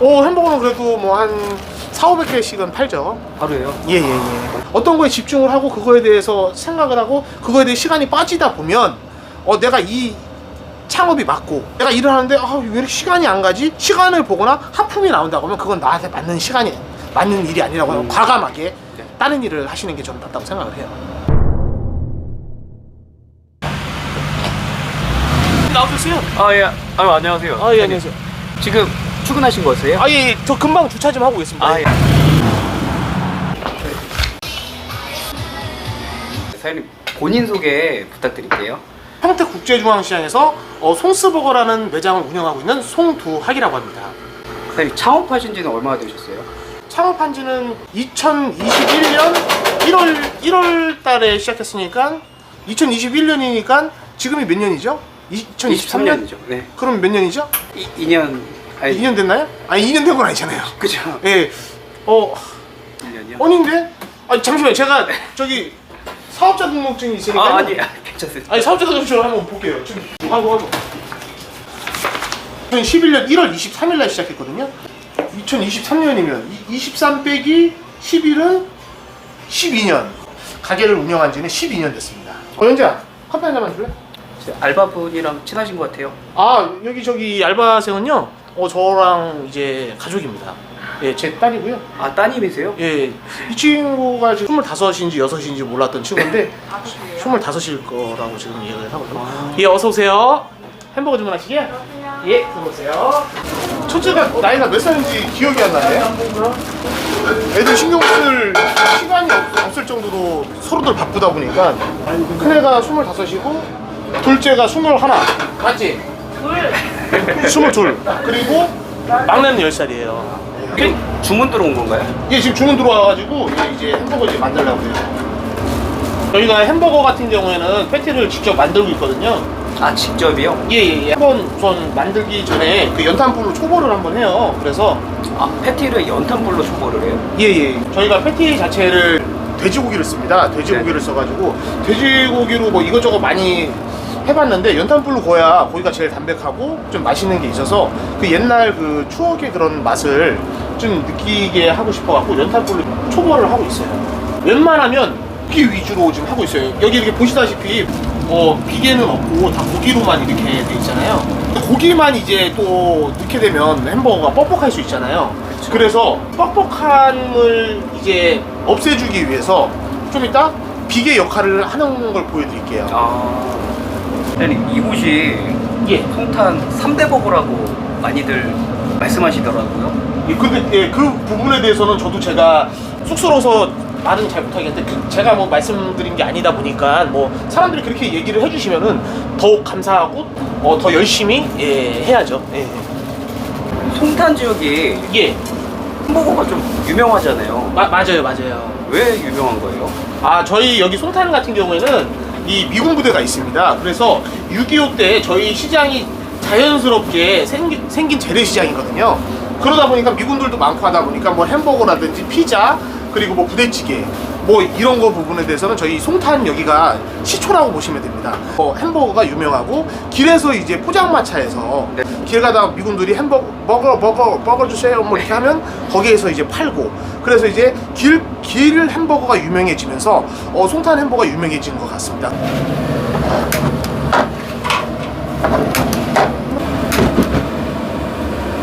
오 햄버거는 그래도 뭐 한 4, 500개씩은 팔죠. 하루에요? 예예예. 어떤 거에 집중을 하고 그거에 대해서 생각을 하고 그거에 대해 시간이 빠지다 보면 어 내가 이 창업이 맞고 내가 일을 하는데 아, 왜 이렇게 시간이 안 가지? 시간을 보거나 하품이 나온다고 하면 그건 나한테 맞는 시간이 맞는 일이 아니라고 음. 과감하게 네. 다른 일을 하시는 게 저는 맞다고 생각을 해요. 나오셨어요? 아, 예. 아유, 안녕하세요. 아예 안녕하세요. 지금 출근하신 거세요? 아 예, 저 금방 주차 좀 하고 있습니다. 아, 예. 사장님, 본인 소개 부탁드릴게요. 평택 국제중앙시장에서 어, 송스버거라는 매장을 운영하고 있는 송두학이라고 합니다. 사장님, 창업하신 지는 얼마나 되셨어요? 창업한 지는 2021년 1월 1월 달에 시작했으니까 2021년이니까 지금이 몇 년이죠? 2023년? 23년이죠. 네. 그럼 몇 년이죠? 이, 2년, 아니, 2년 됐나요? 아니 2년 된 건 아니잖아요. 그죠? 예. 어, 1년이요? 아닌데? 아니 잠시만 요. 제가 저기 사업자 등록증이 있으니까 아, 아니, 아, 괜찮습니다. 아니 사업자 등록증을 한번 볼게요. 지금 하고 하고. 2011년 1월 23일 날 시작했거든요. 2023년이면 23 빼기 11은 12년. 가게를 운영한 지는 12년 됐습니다. 어, 연재야, 커피 한 줄래? 제 알바분이랑 친하신 것 같아요. 아, 여기 저기 알바생은요, 어, 저랑 이제 가족입니다. 예, 제 딸이고요. 아, 따님이세요? 예, 이 친구가 지금 25인지 6인지 몰랐던 친구인데 25일 거라고 지금 얘기를 하거든요. 아. 예, 어서 오세요. 햄버거 주문하시게? 예, 들어오세요. 첫째가 나이가 몇 살인지 기억이 안 나네. 애들 신경 쓸 시간이 없, 없을 정도로 서로들 바쁘다 보니까 큰애가 25이고 둘째가 21 맞지? 둘 22 그리고 막내는 10살이에요 이게 주문 들어온 건가요? 이게 지금 주문 들어와가지고 이제- 이제 햄버거 이제 만들려고 해요. 저희가 햄버거 같은 경우에는 패티를 직접 만들고 있거든요. 아, 직접이요? 예 예 예. 한번 우선 만들기 전에 그 연탄불로 초벌을 한번 해요. 그래서 아, 패티를 연탄불로 초벌을 해요? 예 예. 저희가 패티 자체를 돼지고기를 씁니다. 돼지고기를 써가지고 돼지고기로 뭐 이것저것 많이 해봤는데 연탄불로 구워야 고기가 제일 담백하고 좀 맛있는 게 있어서 그 옛날 그 추억의 그런 맛을 좀 느끼게 하고 싶어갖고 연탄불로 초벌을 하고 있어요. 웬만하면 고기 위주로 지금 하고 있어요. 여기 이렇게 보시다시피 어, 비계는 없고 다 고기로만 이렇게 돼 있잖아요. 고기만 이제 또 넣게 되면 햄버거가 뻑뻑할 수 있잖아요. 그래서 뻑뻑함을 이제 없애주기 위해서 좀 이따 비계 역할을 하는 걸 보여드릴게요. 아. 사장님, 이곳이 예. 송탄 3대 버거라고 많이들 말씀하시더라고요. 예, 근데 예, 그 부분에 대해서는 저도 제가 쑥스러워서 말은 잘 못하겠는데 그 제가 뭐 말씀드린 게 아니다 보니까 뭐 사람들이 그렇게 얘기를 해주시면은 더욱 감사하고 어, 더 열심히 예, 해야죠. 예. 송탄 지역이 예. 햄버거가 좀 유명하잖아요. 마, 맞아요, 맞아요. 왜 유명한 거예요? 아 저희 여기 송탄 같은 경우에는 이 미군 부대가 있습니다. 그래서 6.25 때 저희 시장이 자연스럽게 생기, 생긴 재래시장이거든요. 그러다 보니까 미군들도 많고 하다 보니까 뭐 햄버거라든지 피자 그리고 뭐 부대찌개 뭐 이런 거 부분에 대해서는 저희 송탄 여기가 시초라고 보시면 됩니다. 어, 햄버거가 유명하고 길에서 이제 포장마차에서 네. 길 가다가 미군들이 햄버거 버거 버거 버거 주세요 뭐 이렇게 하면 거기에서 이제 팔고 그래서 이제 길, 길 햄버거가 유명해지면서 어, 송탄 햄버거가 유명해진 것 같습니다.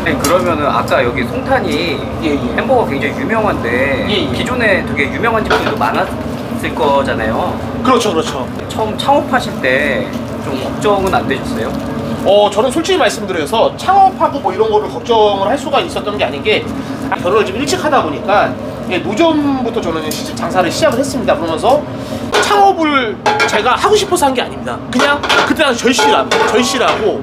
네, 그러면은 아까 여기 송탄이 예, 예. 햄버거 굉장히 유명한데 예, 예. 기존에 되게 유명한 집들도 많았을 거잖아요. 그렇죠, 그렇죠. 처음 창업하실 때 좀 걱정은 안 되셨어요? 어, 저는 솔직히 말씀드려서 창업하고 뭐 이런 거를 걱정을 할 수가 있었던 게 아닌 게 결혼을 좀 일찍 하다 보니까 예, 노점부터 저는 시- 장사를 시작을 했습니다. 그러면서 창업을 제가 하고 싶어서 한 게 아닙니다. 그냥 그때 당시 절실함, 절실하고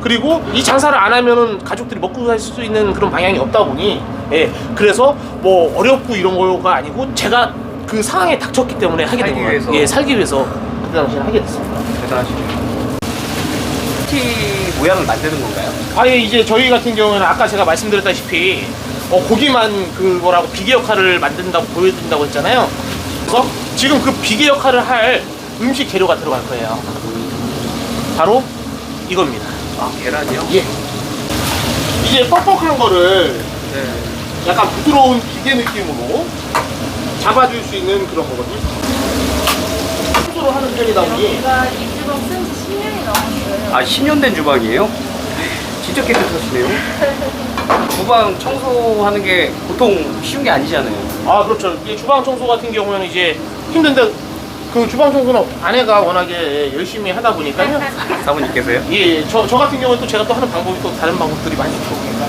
그리고 이 장사를 안 하면은 가족들이 먹고 살 수 있는 그런 방향이 없다 보니 예, 그래서 뭐 어렵고 이런 거가 아니고 제가 그 상황에 닥쳤기 때문에 하게 된 살기 거예요. 위해서. 예, 살기 위해서 그때 당시에 하게 됐습니다. 대단하시네요. 패티 모양을 만드는 건가요? 아예 이제 저희 같은 경우에는 아까 제가 말씀드렸다시피 어, 고기만 그거라고 비계 역할을 만든다고 보여드린다고 했잖아요. 그래서 지금 그 비계 역할을 할 음식 재료가 들어갈 거예요. 바로 이겁니다. 아 계란이요? 예. 이제 뻑뻑한 거를 네. 약간 부드러운 기계 느낌으로 잡아줄 수 있는 그런 거거든요. 스스로 하는 편이다 보니 여기가 이 주방 쓴지 10년이 넘었어요. 아 10년 된 주방이에요? 진짜 깨끗하시네요. 주방 청소하는 게 보통 쉬운 게 아니잖아요. 아 그렇죠. 이 주방 청소 같은 경우에는 이제 힘든데 그 주방 청소는 아내가 워낙에 열심히 하다 보니까요. 사모님께서요? 예, 저, 저 같은 경우는 또 제가 또 하는 방법이 또 다른 방법들이 많이 있거든요.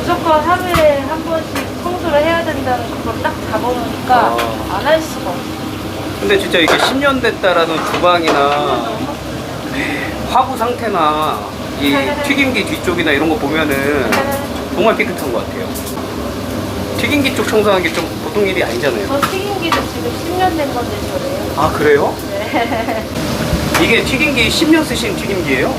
무조건 하루에 한 번씩 청소를 해야 된다는 그걸 딱 잡아놓으니까 아. 안 할 수가 없어요. 근데 진짜 이게 10년 됐다라는 주방이나 화구 상태나 이 튀김기 뒤쪽이나 이런 거 보면은 정말 깨끗한 것 같아요. 튀김기 쪽 청소하는 게 좀 보통 일이 아니잖아요. 저 튀김기도 지금 10년 된 건데 저래요. 아 그래요? 네. 이게 튀김기 10년 쓰신 튀김기예요?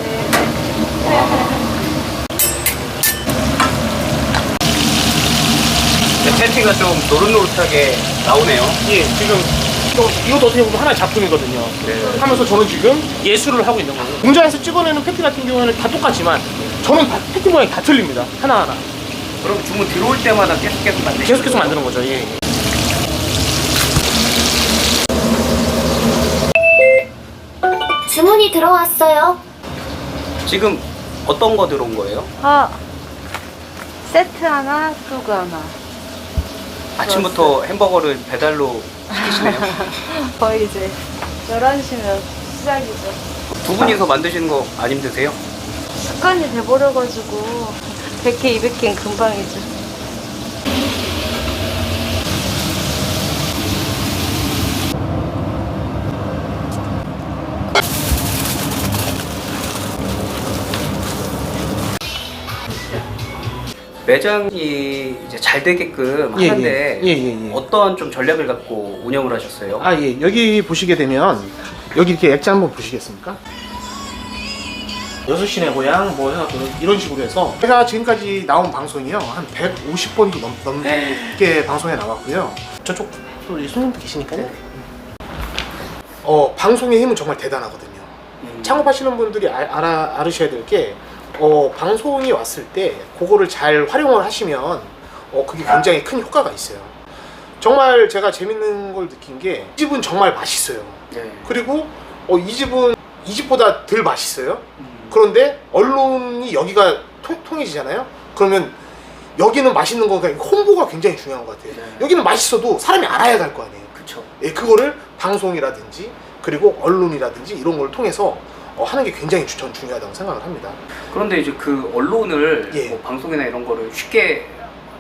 네, 패티가 좀 노릇노릇하게 나오네요. 예, 지금 또 이것도 어떻게 보면 하나의 작품이거든요. 네. 하면서 저는 지금 예술을 하고 있는 거예요. 공장에서 찍어내는 패티 같은 경우에는 다 똑같지만 저는 다, 패티 모양이 다 틀립니다. 하나하나. 그럼 주문 들어올 때마다 계속 계속 만드시는 계속 계속? 만드는 거죠. 예. 주문이 들어왔어요. 지금 어떤 거 들어온 거예요? 아, 세트 하나, 핫도그 하나. 아침부터 햄버거를 배달로 시키시네요. 거의 이제 11시면 시작이죠. 두 분이서 만드시는 거 안 힘드세요? 습관이 돼버려가지고 100개, 200개는 금방이죠. 매장이 이제 잘 되게끔 예, 하는데 예. 예, 예, 예. 어떠한 좀 전략을 갖고 운영을 하셨어요? 아, 예. 여기 보시게 되면 여기 이렇게 액자 한번 보시겠습니까? 여섯 시내 고향 뭐 해갖고 이런 식으로 해서 제가 지금까지 나온 방송이요 한 150번도 넘, 넘게 방송에 나왔고요 저쪽 또 손님도 계시니까요 네. 어 방송의 힘은 정말 대단하거든요 음. 창업하시는 분들이 알, 알아, 알으셔야 될 게 어, 방송이 왔을 때 그거를 잘 활용을 하시면 어, 그게 굉장히 큰 효과가 있어요 정말 제가 재밌는 걸 느낀 게 이 집은 정말 맛있어요 네. 그리고 어, 이 집은 이 집보다 덜 맛있어요. 음. 그런데 언론이 여기가 통, 통해지잖아요. 그러면 여기는 맛있는 거가 홍보가 굉장히 중요한 것 같아요. 네. 여기는 맛있어도 사람이 알아야 갈 거 아니에요. 그쵸. 예, 그거를 방송이라든지 그리고 언론이라든지 이런 걸 통해서 어, 하는 게 굉장히 주- 전 중요하다고 생각을 합니다. 그런데 이제 그 언론을 예. 뭐 방송이나 이런 거를 쉽게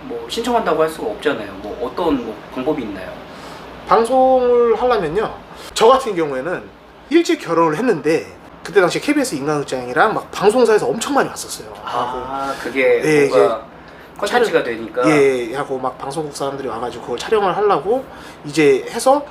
뭐 신청한다고 할 수가 없잖아요. 뭐 어떤 뭐 방법이 있나요? 방송을 하려면요. 저 같은 경우에는 일찍 결혼을 했는데 그때 당시 KBS 인간극장이랑 막 방송사에서 엄청 많이 왔었어요. 아 그게 예, 뭔가 컨텐츠가 되니까 예, 하고 막 방송국 사람들이 와가지고 그걸 촬영을 하려고 이제 해서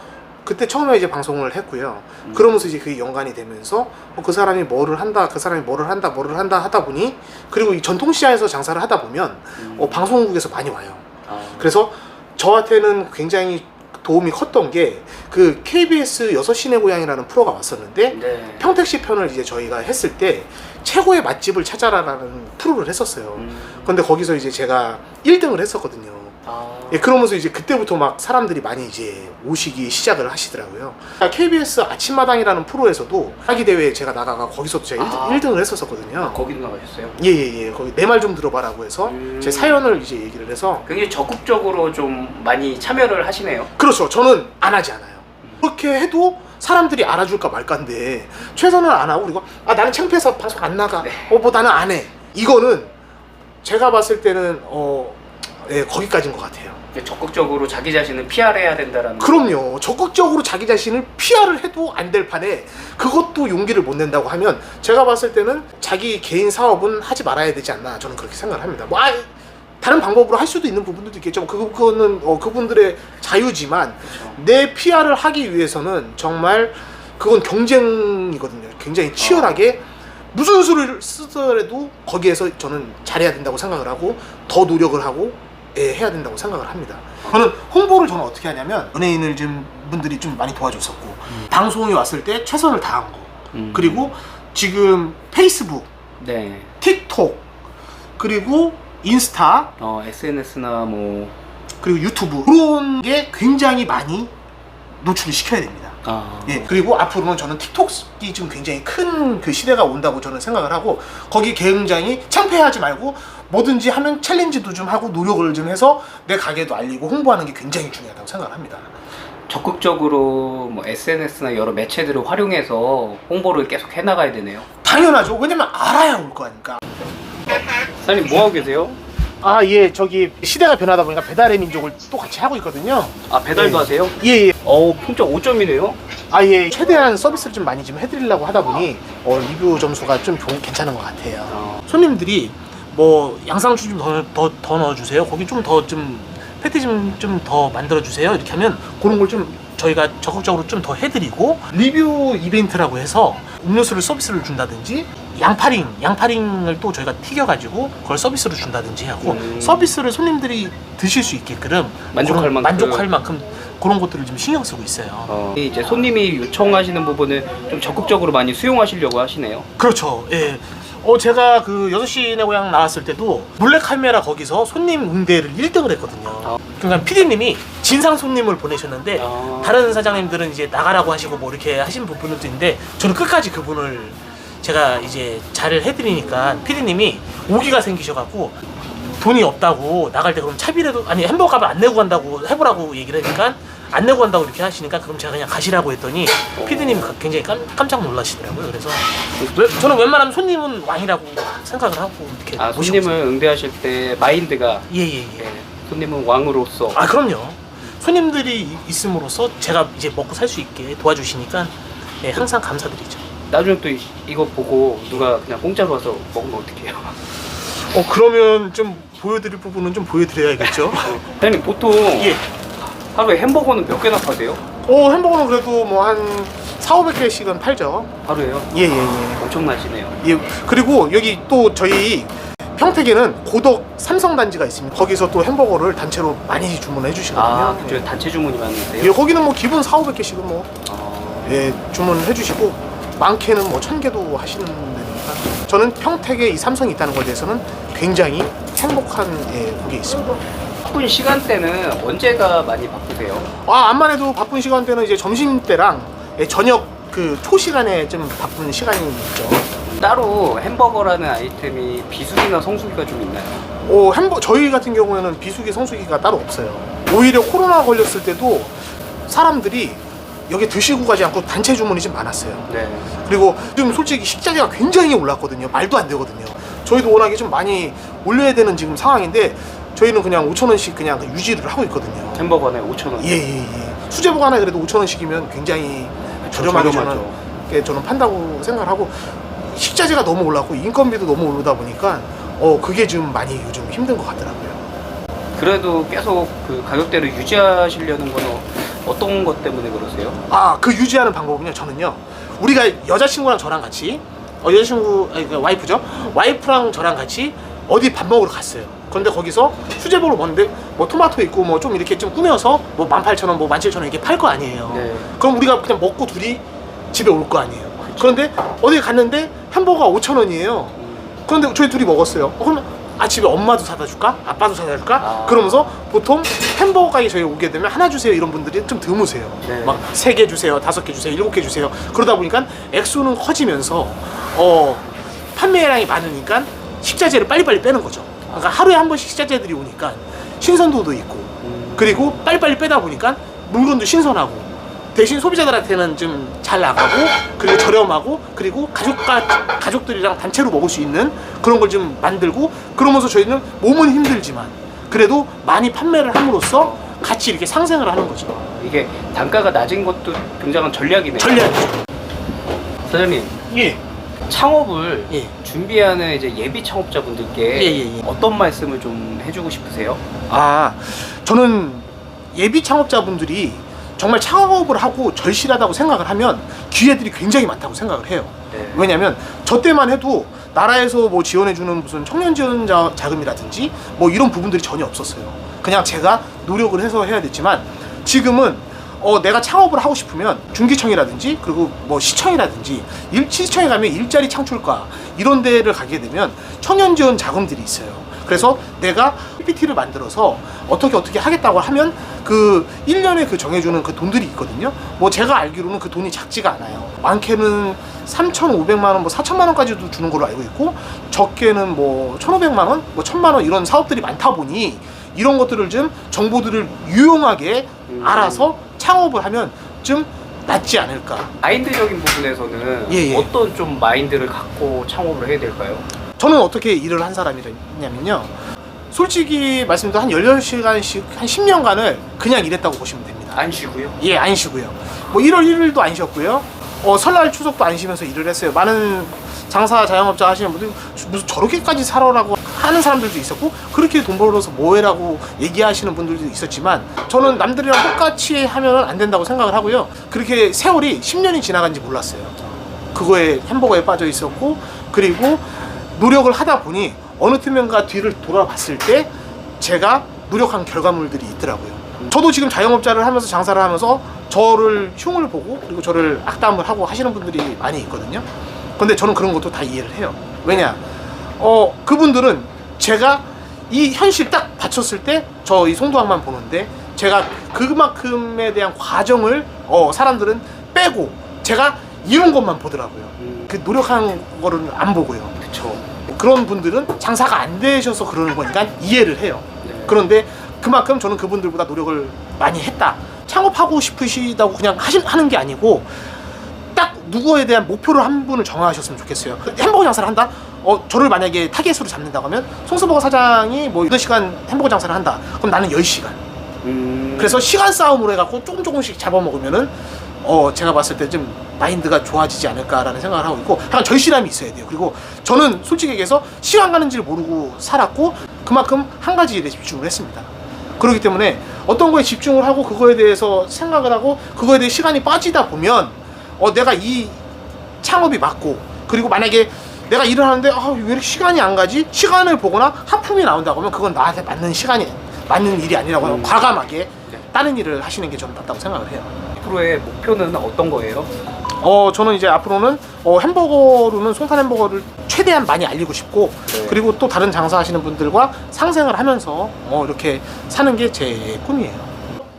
그때 처음에 이제 방송을 했고요. 음. 그러면서 이제 그게 연관이 되면서 어, 그 사람이 뭐를 한다, 그 사람이 뭐를 한다, 뭐를 한다 하다 보니 그리고 이 전통시장에서 장사를 하다 보면 음. 어, 방송국에서 많이 와요. 아, 그래서 저한테는 굉장히 도움이 컸던 게 그 KBS 여섯 시내 고향이라는 프로가 왔었는데 네. 평택시 편을 이제 저희가 했을 때 최고의 맛집을 찾아라라는 프로를 했었어요. 음. 근데 거기서 이제 제가 1등을 했었거든요. 아. 예, 그러면서 이제 그때부터 막 사람들이 많이 이제 오시기 시작을 하시더라고요. KBS 아침마당이라는 프로에서도 하기 대회에 제가 나가가 거기서도 제가 아. 1등, 을 했었었거든요. 거기도 나가셨어요? 예 예 예. 거기 내 말 좀 들어봐라고 해서 음. 제 사연을 이제 얘기를 해서 굉장히 적극적으로 좀 많이 참여를 하시네요. 그렇죠. 저는 안 하지 않아요. 그렇게 해도 사람들이 알아줄까 말까인데 최선을 안 하고 그리고 아 나는 창피해서 방송 안 나가. 네. 어뭐 나는 안 해. 이거는 제가 봤을 때는 어 예, 거기까지인 것 같아요. 적극적으로 자기 자신을 PR해야 된다라는. 그럼요. 적극적으로 자기 자신을 PR을 해도 안 될 판에 그것도 용기를 못 낸다고 하면 제가 봤을 때는 자기 개인 사업은 하지 말아야 되지 않나 저는 그렇게 생각을 합니다. 뭐 아, 다른 방법으로 할 수도 있는 부분들도 있겠죠. 그 그거는 어, 그분들의 자유지만 그렇죠. 내 PR을 하기 위해서는 정말 그건 경쟁이거든요. 굉장히 치열하게 무슨 수를 쓰더라도 거기에서 저는 잘해야 된다고 생각을 하고 더 노력을 하고 예, 해야 된다고 생각을 합니다. 저는 홍보를 저는 어떻게 하냐면 연예인을 좀 분들이 좀 많이 도와줬었고 방송이 왔을 때 최선을 다한 거 음. 그리고 지금 페이스북, 네. 틱톡 그리고 인스타 어, SNS나 뭐 그리고 유튜브 그런 게 굉장히 많이 노출을 시켜야 됩니다. 아, 예, 그리고 앞으로는 저는 틱톡이 지금 굉장히 큰 그 시대가 온다고 저는 생각을 하고 거기 굉장히 창피하지 말고 뭐든지 하면 챌린지도 좀 하고 노력을 좀 해서 내 가게도 알리고 홍보하는 게 굉장히 중요하다고 생각을 합니다. 적극적으로 뭐 SNS나 여러 매체들을 활용해서 홍보를 계속 해나가야 되네요. 당연하죠. 왜냐면 알아야 올 거 아닙니까. 사장님 뭐 하고 계세요? 아, 예, 저기 시대가 변하다 보니까 배달의 민족을 또 같이 하고 있거든요. 아 배달도 예. 하세요? 예, 예. 어우 평점 5점이네요. 아, 예. 최대한 서비스를 좀 많이 좀 해드리려고 하다 보니 어, 리뷰 점수가 좀 좋은- 괜찮은 것 같아요. 어, 손님들이 뭐 양상추 좀더더 더 넣어주세요. 거기 좀 더 좀 패티 좀 좀 더 만들어 주세요. 이렇게 하면 그런 걸 좀 저희가 적극적으로 좀 더 해드리고 리뷰 이벤트라고 해서 음료수를 서비스를 준다든지 양파링 양파링을 또 저희가 튀겨가지고 그걸 서비스로 준다든지 하고 음. 서비스를 손님들이 드실 수 있게끔 만족할 그런- 만큼. 만족할 만큼 그런 것들을 좀 신경 쓰고 있어요. 어, 이제 손님이 요청하시는 부분을 좀 적극적으로 많이 수용하시려고 하시네요. 그렇죠. 예. 어, 제가 그 6시 내 고향 나왔을 때도 몰래카메라 거기서 손님 응대를 1등을 했거든요. 아. 그러니까 PD님이 진상 손님을 보내셨는데 아. 다른 사장님들은 이제 나가라고 하시고 뭐 이렇게 하신 부분도 있는데 저는 끝까지 그분을 제가 이제 잘을 해드리니까 PD님이 오기가 생기셔갖고 돈이 없다고 나갈 때 그럼 차비라도 아니 햄버거 값을 안 내고 간다고 해보라고 얘기를 하니까 안 내고 간다고 이렇게 하시니까 그럼 제가 그냥 가시라고 했더니 PD님이 굉장히 깜, 깜짝 놀라시더라고요. 그래서 왜- 저는 웬만하면 손님은 왕이라고 생각을 하고 이렇게 아 모시고 손님을 응대하실 때 마인드가 예예예. 예, 손님은 왕으로서 아 그럼요. 손님들이 이- 있음으로써 제가 이제 먹고 살 수 있게 도와주시니까 예, 항상 감사드리죠. 나중에 또 이- 이거 보고 누가 그냥 공짜로 와서 먹으면 어떡해요? 어 그러면 좀 보여드릴 부분은 좀 보여드려야겠죠. 사장님 보통 예. 하루에 햄버거는 몇 개나 파세요? 어 햄버거는 그래도 뭐 한 4, 500개씩은 팔죠. 하루에요? 예예예. 예, 엄청나시네요. 예. 그리고 여기 또 저희 평택에는 고덕 삼성 단지가 있습니다. 거기서 또 햄버거를 단체로 많이 주문해 주시거든요. 아 그쪽에 단체 주문이 많으세요? 예, 거기는 뭐 기본 4, 500개씩은 뭐 아, 예, 주문해 주시고 많게는 뭐 1000개도 하시는 데니까 저는 평택에 이 삼성이 있다는 것에 대해서는 굉장히 행복한 예, 그게 있습니다. 바쁜 시간대는 언제가 많이 바쁘세요? 아, 암만 해도 바쁜 시간대는 이제 점심 때랑 예, 저녁 그 초시간에 좀 바쁜 시간이 있죠. 따로 햄버거라는 아이템이 비수기나 성수기가 좀 있나요? 어, 햄버 저희 같은 경우에는 비수기 성수기가 따로 없어요. 오히려 코로나 걸렸을 때도 사람들이 여기 드시고 가지 않고 단체 주문이 좀 많았어요. 네. 그리고 지금 솔직히 식자재가 굉장히 올랐거든요. 말도 안 되거든요. 저희도 워낙에 좀 많이 올려야 되는 지금 상황인데 저희는 그냥 5천 원씩 그냥 유지를 하고 있거든요. 햄버거네 5,000원. 예예예. 수제복 하나 그래도 5천 원씩이면 굉장히 저렴하게 저는 저렴하죠. 예, 저는 판다고 생각을 하고 식자재가 너무 올랐고 인건비도 너무 오르다 보니까 어 그게 좀 많이 요즘 힘든 것 같더라고요. 그래도 계속 그 가격대를 유지하시려는 건 어- 어떤 것 때문에 그러세요? 아 그 유지하는 방법은요 저는요 우리가 여자친구랑 저랑 같이 어, 여자친구 아니 그 와이프죠 와이프랑 저랑 같이 어디 밥 먹으러 갔어요 그런데 거기서 수제복을 먹는데 뭐 토마토 있고 뭐 좀 이렇게 좀 꾸며서 뭐 18,000원 뭐 17,000원 이렇게 팔 거 아니에요 네. 그럼 우리가 그냥 먹고 둘이 집에 올 거 아니에요 그런데 어디 갔는데 햄버거가 5,000원이에요 그런데 저희 둘이 먹었어요 어, 그러면 아 집에 엄마도 사다 줄까? 아빠도 사다 줄까? 아. 그러면서 보통 햄버거 가게 저희 오게 되면 하나 주세요 이런 분들이 좀 드무세요 네. 막 세 개 주세요, 다섯 개 주세요, 일곱 개 주세요. 그러다 보니까 액수는 커지면서 어 판매량이 많으니까 식자재를 빨리빨리 빼는 거죠. 그러니까 하루에 한 번씩 식자재들이 오니까 신선도도 있고 음, 그리고 빨리빨리 빼다 보니까 물건도 신선하고 대신 소비자들한테는 좀 잘 나가고 그리고 저렴하고 그리고 가족과 가족들이랑 단체로 먹을 수 있는 그런 걸 좀 만들고 그러면서 저희는 몸은 힘들지만 그래도 많이 판매를 함으로써 같이 이렇게 상생을 하는 거죠. 이게 단가가 낮은 것도 굉장한 전략이네요. 전략이죠. 사장님 예. 창업을 예. 준비하는 이제 예비 창업자분들께 예, 예, 예. 어떤 말씀을 좀 해주고 싶으세요? 아, 저는 예비 창업자분들이 정말 창업을 하고 절실하다고 생각을 하면 기회들이 굉장히 많다고 생각을 해요. 네. 왜냐면 저 때만 해도 나라에서 뭐 지원해주는 무슨 청년 지원 자- 자금이라든지 뭐 이런 부분들이 전혀 없었어요. 그냥 제가 노력을 해서 해야 됐지만 지금은 어, 내가 창업을 하고 싶으면 중기청이라든지 그리고 뭐 시청이라든지 일, 시청에 가면 일자리 창출과 이런 데를 가게 되면 청년 지원 자금들이 있어요. 그래서 내가 PPT를 만들어서 어떻게 어떻게 하겠다고 하면 그 1년에 그 정해주는 그 돈들이 있거든요. 뭐 제가 알기로는 그 돈이 작지가 않아요. 많게는 3,500만 원, 뭐 4천만 원까지도 주는 걸로 알고 있고 적게는 뭐 1,500만 원, 뭐 1,000만 원 이런 사업들이 많다 보니 이런 것들을 좀 정보들을 유용하게 음. 알아서 창업을 하면 좀 낫지 않을까. 마인드적인 부분에서는 예, 예. 어떤 좀 마인드를 갖고 창업을 해야 될까요? 저는 어떻게 일을 한 사람이냐면요. 솔직히 말씀드려 한 18시간씩 한 10년간을 그냥 일했다고 보시면 됩니다. 안 쉬고요. 예, 안 쉬고요. 뭐 1월 1일도 안 쉬었고요. 어, 설날 추석도 안 쉬면서 일을 했어요. 많은 장사 자영업자 하시는 분들 무슨 저렇게까지 살아라고 하는 사람들도 있었고 그렇게 돈 벌어서 뭐해라고 얘기하시는 분들도 있었지만 저는 남들이랑 똑같이 하면 안 된다고 생각을 하고요. 그렇게 세월이 10년이 지나간지 몰랐어요. 그거에 햄버거에 빠져 있었고 그리고 노력을 하다 보니 어느 틈엔가 뒤를 돌아봤을 때 제가 노력한 결과물들이 있더라고요. 저도 지금 자영업자를 하면서 장사를 하면서 저를 흉을 보고 그리고 저를 악담을 하고 하시는 분들이 많이 있거든요. 근데 저는 그런 것도 다 이해를 해요. 왜냐? 어, 그분들은 제가 이 현실 딱 닥쳤을 때 저 이 송도항만 보는데 제가 그만큼에 대한 과정을 어, 사람들은 빼고 제가 이룬 것만 보더라고요. 음, 그 노력한 거를 안 보고요. 그쵸. 그런 분들은 장사가 안 되셔서 그러는 거니까 이해를 해요. 네. 그런데 그만큼 저는 그분들보다 노력을 많이 했다. 창업하고 싶으시다고 그냥 하시, 하는 게 아니고 딱 누구에 대한 목표를 한 분을 정하셨으면 좋겠어요. 햄버거 장사를 한다? 어, 저를 만약에 타겟으로 잡는다고 하면 송스버거 사장이 뭐 8시간 햄버거 장사를 한다. 그럼 나는 10시간. 음, 그래서 시간 싸움으로 해갖고 조금 조금씩 잡아먹으면은 어 제가 봤을 때 좀 마인드가 좋아지지 않을까라는 생각을 하고 있고 약간 절실함이 있어야 돼요. 그리고 저는 솔직히 얘기해서 시간 가는 줄 모르고 살았고 그만큼 한 가지 일에 집중을 했습니다. 그렇기 때문에 어떤 거에 집중을 하고 그거에 대해서 생각을 하고 그거에 대해 시간이 빠지다 보면 어 내가 이 창업이 맞고 그리고 만약에 내가 일을 하는데 아, 왜 이렇게 시간이 안 가지? 시간을 보거나 하품이 나온다고 하면 그건 나한테 맞는 시간이 맞는 일이 아니라고 음. 과감하게 네. 다른 일을 하시는 게 저는 맞다고 생각을 해요. 앞으로의 목표는 어떤 거예요? 어 저는 이제 앞으로는 어, 햄버거로는 송탄 햄버거를 최대한 많이 알리고 싶고 네. 그리고 또 다른 장사하시는 분들과 상생을 하면서 어, 이렇게 사는 게 제 꿈이에요.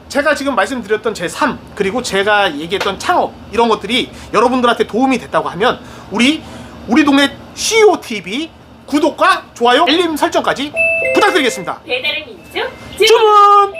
제가 지금 말씀드렸던 제 삶 그리고 제가 얘기했던 창업 이런 것들이 여러분들한테 도움이 됐다고 하면 우리 우리 동네 CEO TV 구독과 좋아요 알림 설정까지 부탁드리겠습니다. 배달의 민족 주문